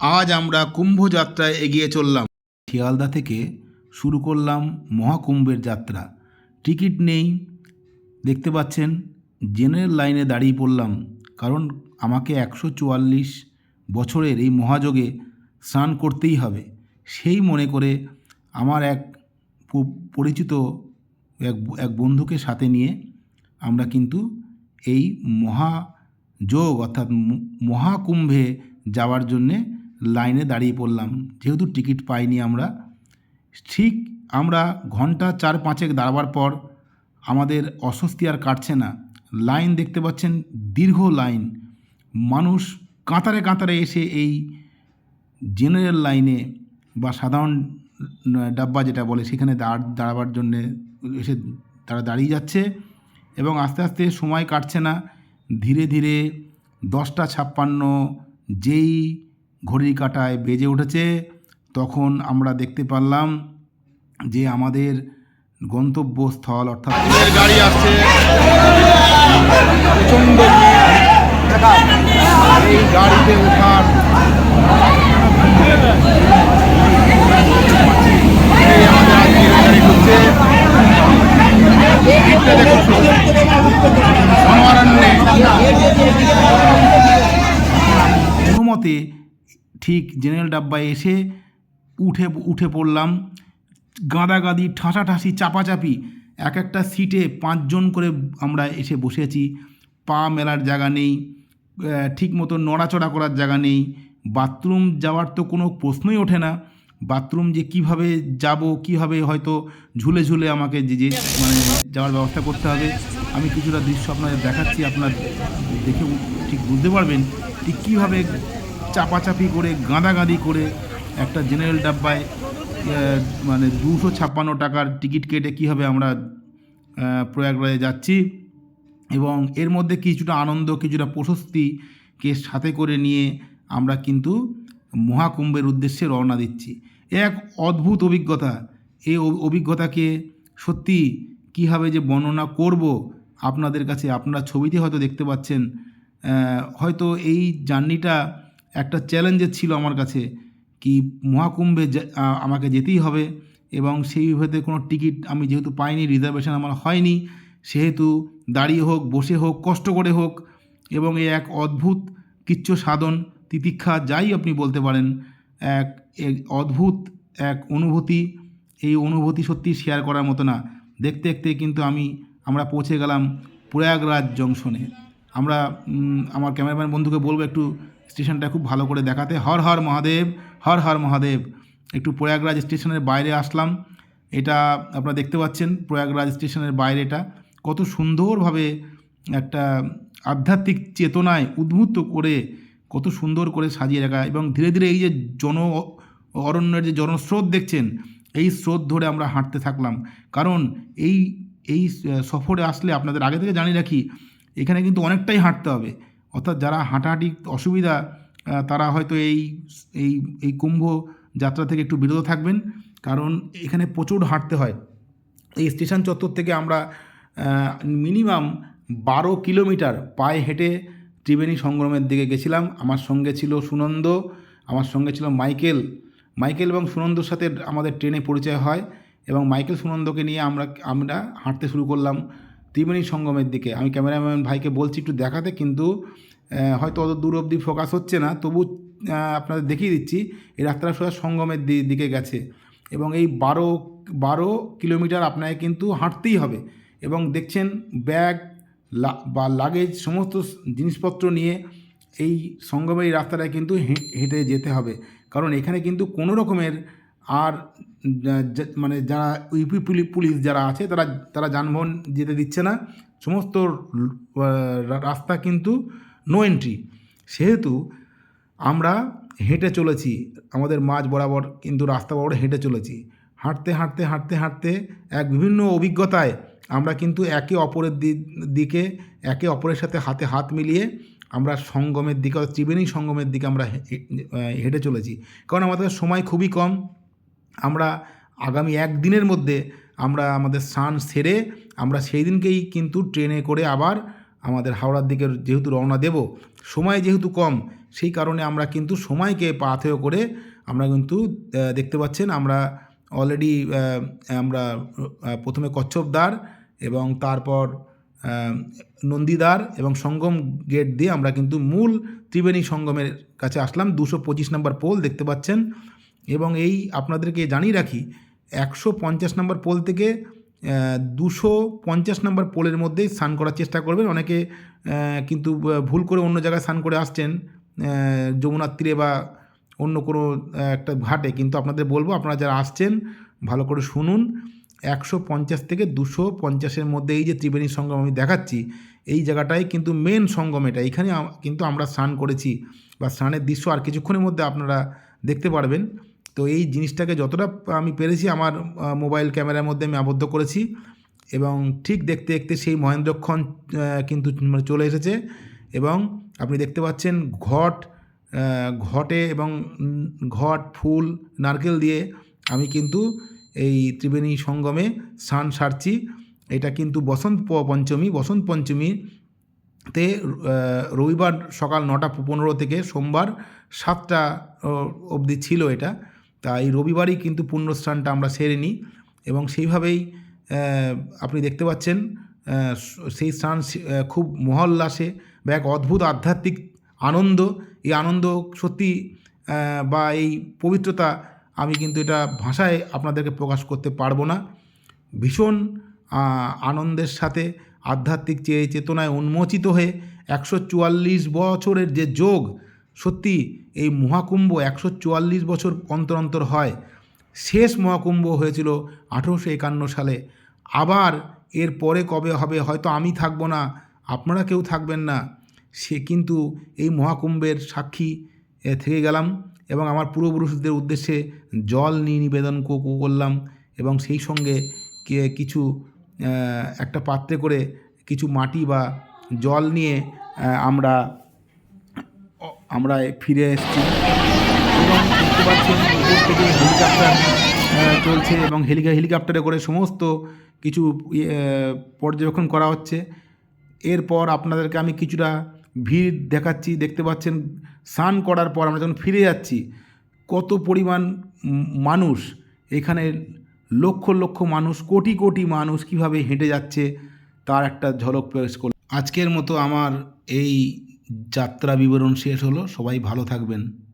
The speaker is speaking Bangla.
আজ আমরা কুম্ভযাত্রায় এগিয়ে চললাম। শিয়ালদা থেকে শুরু করলাম মহাকুম্ভের যাত্রা। টিকিট নেই। দেখতে পাচ্ছেন, জেনারেল লাইনে দাঁড়িয়ে পড়লাম, কারণ আমাকে একশো চুয়াল্লিশ বছরের এই মহাযোগে স্নান করতেই হবে। সেই মনে করে আমার এক পরিচিত এক এক বন্ধুকে সাথে নিয়ে আমরা কিন্তু এই মহাযোগ অর্থাৎ মহাকুম্ভে যাওয়ার জন্যে লাইনে দাঁড়িয়ে পড়লাম। যেহেতু টিকিট পাইনি আমরা, ঠিক আমরা ঘণ্টা চার পাঁচেক দাঁড়াবার পর আমাদের অস্বস্তি আর কাটছে না। লাইন দেখতে পাচ্ছেন, দীর্ঘ লাইন। মানুষ কাঁতারে কাঁতারে এসে এই জেনারেল লাইনে বা সাধারণ ডাব্বা যেটা বলে, সেখানে দাঁড়, দাঁড়াবার জন্যে এসে তারা দাঁড়িয়ে যাচ্ছে এবং আস্তে আস্তে সময় কাটছে না। ধীরে ধীরে দশটা ছাপ্পান্ন, যেই ঘড়ির কাঁটায় বেজে উঠেছে তখন আমরা দেখতে পারলাম যে আমাদের গন্তব্যস্থল অর্থাৎ গাড়ি আসছে। প্রচণ্ড এই গাড়িতে ওঠার ঠিক জেনারেল ডাব্বায় এসে উঠে উঠে পড়লাম। গাদাগাদি, ঠাসাঠাসি, চাপাচাপি এক একটা সিটে পাঁচজন করে আমরা এসে বসেছি। পা মেলার জায়গা নেই ঠিক মতো নড়াচড়া করার জায়গা নেই। বাথরুম যাওয়ার তো কোনো প্রশ্নই ওঠে না। বাথরুম যে কীভাবে যাব, কীভাবে হয়তো ঝুলে ঝুলে আমাকে যে যে মানে যাওয়ার ব্যবস্থা করতে হবে, আমি কিছুটা দৃশ্য আপনাদের দেখাচ্ছি, আপনার দেখে ঠিক বুঝতে পারবেন ঠিক কীভাবে চাপাচাপি করে, গাঁদাগাঁদি করে একটা জেনারেল ডাব্বায় মানে দুশো ছাপ্পান্ন টাকার টিকিট কেটে কীভাবে আমরা প্রয়াগরাজে যাচ্ছি এবং এর মধ্যে কিছুটা আনন্দ, কিছুটা প্রশস্তিকে সাথে করে নিয়ে আমরা কিন্তু মহাকুম্ভের উদ্দেশ্যে রওনা দিচ্ছি। এক অদ্ভুত অভিজ্ঞতা এই অভিজ্ঞতাকে সত্যি কীভাবে যে বর্ণনা করব আপনাদের কাছে, আপনারা ছবিতে হয়তো দেখতে পাচ্ছেন হয়তো এই জার্নিটা একটা চ্যালেঞ্জের ছিল আমার কাছে কি মহাকুম্ভে আমাকে যেতেই হবে এবং সেই ভেদে কোনো টিকিট আমি যেহেতু পাইনি রিজার্ভেশন আমার হয়নি, সেহেতু দাঁড়িয়ে হোক, বসে হোক, কষ্ট করে হোক এবং এই এক অদ্ভুত কিচ্ছু সাধন, তিতিক্ষা যাই আপনি বলতে পারেন, এক অদ্ভুত এক অনুভূতি, এই অনুভূতি সত্যি শেয়ার করার মতো না। দেখতে দেখতে কিন্তু আমি, আমরা পৌঁছে গেলাম প্রয়াগরাজ জংশনে। আমরা আমার ক্যামেরাম্যান বন্ধুকে বলব একটু স্টেশনটা খুব ভালো করে দেখাতে। হর হর মহাদেব, হর হর মহাদেব। একটু প্রয়াগরাজ স্টেশনের বাইরে আসলাম। এটা আপনারা দেখতে পাচ্ছেন, প্রয়াগরাজ স্টেশনের বাইরেটা। কত সুন্দরভাবে একটা আধ্যাত্মিক চেতনায় উদ্বুদ্ধ করে, কত সুন্দর করে সাজিয়ে রাখা। এবং ধীরে ধীরে এই যে জন অরণ্যের যে জনস্রোত দেখছেন, এই স্রোত ধরে আমরা হাঁটতে থাকলাম। কারণ এই এই সফরে আসলে আপনাদের আগে থেকে জানিয়ে রাখি, এখানে কিন্তু অনেকটাই হাঁটতে হবে। অর্থাৎ যারা হাঁটাহাঁটি অসুবিধা তারা হয়তো এই এই এই কুম্ভ যাত্রা থেকে একটু বিরত থাকবেন। কারণ এখানে প্রচুর হাঁটতে হয়। এই স্টেশন চত্বর থেকে আমরা মিনিমাম বারো কিলোমিটার পায়ে হেঁটে ত্রিবেণী সংগ্রামের দিকে গেছিলাম। আমার সঙ্গে ছিল সুনন্দ, আমার সঙ্গে ছিল মাইকেল। মাইকেল এবং সুনন্দর সাথে আমাদের ট্রেনে পরিচয় হয় এবং মাইকেল সুনন্দকে নিয়ে আমরা আমরা হাঁটতে শুরু করলাম। ত্রিবেণী সঙ্গমের দিকে। আমি ক্যামেরাম্যান ভাইকে বলছি একটু দেখাতে, কিন্তু হয়তো অত দূর অবধি ফোকাস হচ্ছে না। তবু আপনাদের দেখিয়ে দিচ্ছি, এই রাস্তাটা সোজা সঙ্গমের দিকে গেছে। এবং এই বারো বারো কিলোমিটার আপনাকে কিন্তু হাঁটতেই হবে। এবং দেখছেন, ব্যাগ বা লাগেজ সমস্ত জিনিসপত্র নিয়ে এই সঙ্গমের রাস্তাটায় কিন্তু হেঁটে যেতে হবে। কারণ এখানে কিন্তু কোনো রকমের আর মানে যারা ইউপি পুলি- পুলিশ যারা আছে, তারা তারা যানবাহন যেতে দিচ্ছে না। সমস্ত রাস্তা কিন্তু নো এন্ট্রি সেহেতু আমরা হেঁটে চলেছি। আমাদের মাঝ বরাবর কিন্তু রাস্তা বরাবর হেঁটে চলেছি। হাঁটতে হাঁটতে হাঁটতে হাঁটতে এক বিভিন্ন অভিজ্ঞতায় আমরা কিন্তু একে অপরের দিকে, একে অপরের সাথে হাতে হাত মিলিয়ে আমরা সঙ্গমের দিকে ত্রিবেণী সঙ্গমের দিকে আমরা হেঁটে চলেছি। কারণ আমাদের সময় খুবই কম। আমরা আগামী একদিনের মধ্যে আমরা আমাদের স্নান সেরে আমরা সেই দিনকেই কিন্তু ট্রেনে করে আবার আমাদের হাওড়ার দিকে যেহেতু রওনা দেব, সময় যেহেতু কম, সেই কারণে আমরা কিন্তু সময়কে পাথেয় করে আমরা কিন্তু দেখতে পাচ্ছেন আমরা অলরেডি আমরা প্রথমে কচ্ছপদ্বার এবং তারপর নন্দীদ্বার এবং সঙ্গম গেট দিয়ে আমরা কিন্তু মূল ত্রিবেণী সঙ্গমের কাছে আসলাম। দুশো পঁচিশ নম্বর পোল দেখতে পাচ্ছেন। এবং এই আপনাদেরকে জানিয়ে রাখি, একশো পঞ্চাশ নম্বর পোল থেকে দুশো পঞ্চাশ নম্বর পোলের মধ্যেই স্নান করার চেষ্টা করবেন। অনেকে কিন্তু ভুল করে অন্য জায়গায় স্নান করে আসছেন যমুনার তীরে বা অন্য কোনো একটা ঘাটে। কিন্তু আপনাদের বলব, আপনারা যারা আসছেন, ভালো করে শুনুন। একশো পঞ্চাশ থেকে দুশো পঞ্চাশের মধ্যে এই যে ত্রিবেণী সঙ্গম আমি দেখাচ্ছি, এই জায়গাটাই কিন্তু মেন সঙ্গম এটা। এখানে কিন্তু আমরা স্নান করেছি বা স্নানের দৃশ্য আর কিছুক্ষণের মধ্যে আপনারা দেখতে পারবেন। তো এই জিনিসটাকে যতটা আমি পেরেছি আমার মোবাইল ক্যামেরার মধ্যে আমি আবদ্ধ করেছি এবং ঠিক দেখতে দেখতে সেই মহেন্দ্রক্ষণ কিন্তু মানে চলে এসেছে এবং আপনি দেখতে পাচ্ছেন ঘট ঘটে এবং ঘট, ফুল, নারকেল দিয়ে আমি কিন্তু এই ত্রিবেণী সঙ্গমে স্নান সারছি। এটা কিন্তু বসন্ত পঞ্চমী বসন্ত পঞ্চমী তে রবিবার সকাল নটা পনেরো থেকে সোমবার সাতটা অবধি ছিল এটা। তা এই রবিবারই কিন্তু পুণ্যস্থানটা আমরা সেরে নিই এবং সেইভাবেই আপনি দেখতে পাচ্ছেন সেই স্থান খুব মহল্লাসে বা এক অদ্ভুত আধ্যাত্মিক আনন্দ। এই আনন্দ সত্যি বা এই পবিত্রতা আমি কিন্তু এটা ভাষায় আপনাদেরকে প্রকাশ করতে পারব না। ভীষণ আনন্দের সাথে আধ্যাত্মিক চে চেতনায় উন্মোচিত হয়ে একশো চুয়াল্লিশ বছরের যে যোগ সত্যি এই মহাকুম্ভ একশো চুয়াল্লিশ বছর অন্তর অন্তর হয়। শেষ মহাকুম্ভ হয়েছিল আঠেরোশো একান্ন সালে। আবার এর পরে কবে হবে হয়তো আমি থাকব না, আপনারা কেউ থাকবেন না। সে কিন্তু এই মহাকুম্ভের সাক্ষী থেকে গেলাম এবং আমার পূর্বপুরুষদের উদ্দেশ্যে জল নিয়ে নিবেদন করলাম এবং সেই সঙ্গে কিছু একটা পাত্রে করে কিছু মাটি বা জল নিয়ে আমরা আমরা ফিরে এসেছি। এবং দেখতে পাচ্ছেন উপর থেকে হেলিকপ্টার চলছে এবং হেলিকা হেলিকপ্টারে করে সমস্ত কিছু ইয়ে, পর্যবেক্ষণ করা হচ্ছে। এরপর আপনাদেরকে আমি কিছুটা ভিড় দেখাচ্ছি। দেখতে পাচ্ছেন স্নান করার পর আমরা যখন ফিরে যাচ্ছি কত পরিমাণ মানুষ এখানে লক্ষ লক্ষ মানুষ কোটি কোটি মানুষ কীভাবে হেঁটে যাচ্ছে তার একটা ঝলক পেশ করল। আজকের মতো আমার এই যাত্রা বিবরণ শেষ হলো। সবাই ভালো থাকবেন।